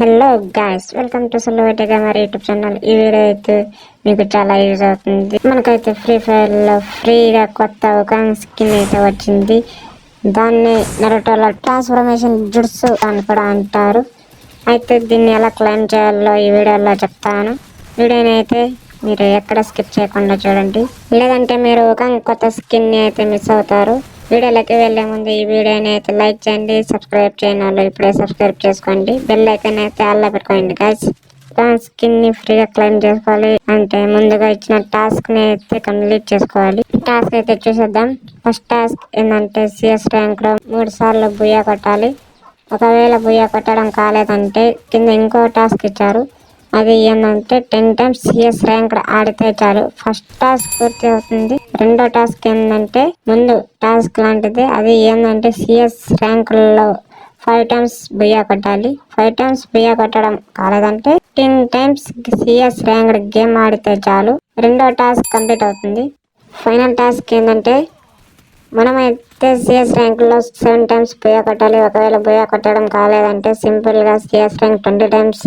Hello guys welcome to Sullaveta gamer YouTube channel ఈ video అయితే మీకు చాలా యూజ్ అవుతుంది. మనకైతే ఫ్రీ ఫైర్లో ఫ్రీగా కొత్త ఒక స్కిన్ అయితే వచ్చింది. దాన్ని నరటోల ట్రాన్స్ఫర్మేషన్ జుడ్స్ అని కూడా అంటారు. అయితే దీన్ని ఎలా క్లైమ్ చేయాలో ఈ వీడియోలో చెప్తాను. వీడియోని అయితే మీరు ఎక్కడ స్కిప్ చేయకుండా చూడండి. లేదంటే మీరు ఒక కొత్త స్కిన్ అయితే మిస్ అవుతారు. వీడియోలోకి వెళ్ళే ముందు ఈ వీడియోని అయితే లైక్ చేయండి సబ్స్క్రైబ్ చేయని వాళ్ళు ఇప్పుడే సబ్స్క్రైబ్ చేసుకోండి. బెల్ ఐకన్ అయితే ఆల్లో పెట్టుకోండి గైస్ స్కిన్ని ఫ్రీగా క్లైమ్ చేసుకోవాలి. అంటే ముందుగా ఇచ్చిన టాస్క్ని అయితే కంప్లీట్ చేసుకోవాలి. టాస్క్ అయితే చూసేద్దాం. ఫస్ట్ టాస్క్ ఏంటంటే సిఎస్ ర్యాంక్లో మూడు సార్లు బుయ్య కొట్టాలి. ఒకవేళ బుయ్య కొట్టడం కాలేదంటే కింద ఇంకో టాస్క్ ఇచ్చారు. అది ఏంటంటే టెన్ టైమ్స్ సిఎస్ ర్యాంక్ ఆడితే చాలు. ఫస్ట్ టాస్క్ పూర్తి అవుతుంది. రెండో టాస్క్ ఏంటంటే ముందు టాస్క్ లాంటిది. అది ఏంటంటే సిఎస్ ర్యాంకుల్లో ఫైవ్ టైమ్స్ బియ్య కొట్టాలి. ఫైవ్ టైమ్స్ బియ్య కొట్టడం కాలేదంటే ten times CS rank game ఆడితే చాలు. రెండో టాస్క్ కంప్లీట్ అవుతుంది. ఫైనల్ టాస్క్ ఏంటంటే మనమైతే సిఎస్ ర్యాంకులో సెవెన్ టైమ్స్ బుయ్య కొట్టాలి. ఒకవేళ బుయ్య కొట్టడం కాలేదంటే సింపుల్గా సిఎస్ ర్యాంక్ ట్వంటీ టైమ్స్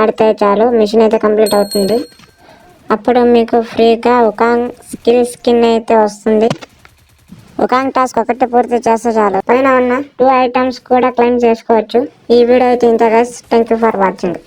ఆడితే చాలు. మిషన్ అయితే కంప్లీట్ అవుతుంది. అప్పుడు మీకు ఫ్రీగా ఉకాంగ్ స్కిల్ స్కిన్ అయితే వస్తుంది. ఉకాంగ్ టాస్క్ ఒకటి పూర్తి చేస్తే చాలు. పైన ఉన్న టూ ఐటమ్స్ కూడా క్లెయిమ్ చేసుకోవచ్చు. ఈ వీడియో అయితే ఇంత guys thank you for watching